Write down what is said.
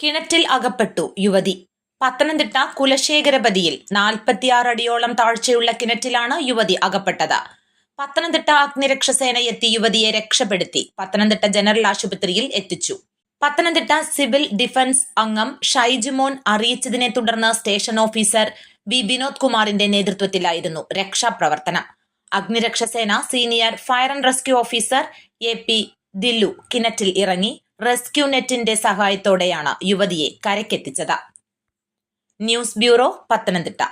കിണറ്റിൽ അകപ്പെട്ടു യുവതി. പത്തനംതിട്ട കുലശേഖരപതിയിൽ നാൽപ്പത്തിയാറ് അടിയോളം താഴ്ചയുള്ള കിണറ്റിലാണ് യുവതി അകപ്പെട്ടത്. പത്തനംതിട്ട അഗ്നിരക്ഷസേന എത്തി യുവതിയെ രക്ഷപ്പെടുത്തി. പത്തനംതിട്ട ജനറൽ ആശുപത്രിയിൽ എത്തിച്ചു. പത്തനംതിട്ട സിവിൽ ഡിഫൻസ് അംഗം ഷൈജുമോൻ അറിയിച്ചതിനെ തുടർന്ന് സ്റ്റേഷൻ ഓഫീസർ വി. വിനോദ് കുമാറിന്റെ നേതൃത്വത്തിലായിരുന്നു രക്ഷാപ്രവർത്തനം. അഗ്നിരക്ഷസേന senior fire and rescue officer A. P. Dillu കിണറ്റിൽ ഇറങ്ങി റെസ്ക്യൂ നെറ്റിന്റെ സഹായത്തോടെയാണ് യുവതിയെ കരക്കെത്തിച്ചത് ന്യൂസ് ബ്യൂറോ പത്തനംതിട്ട.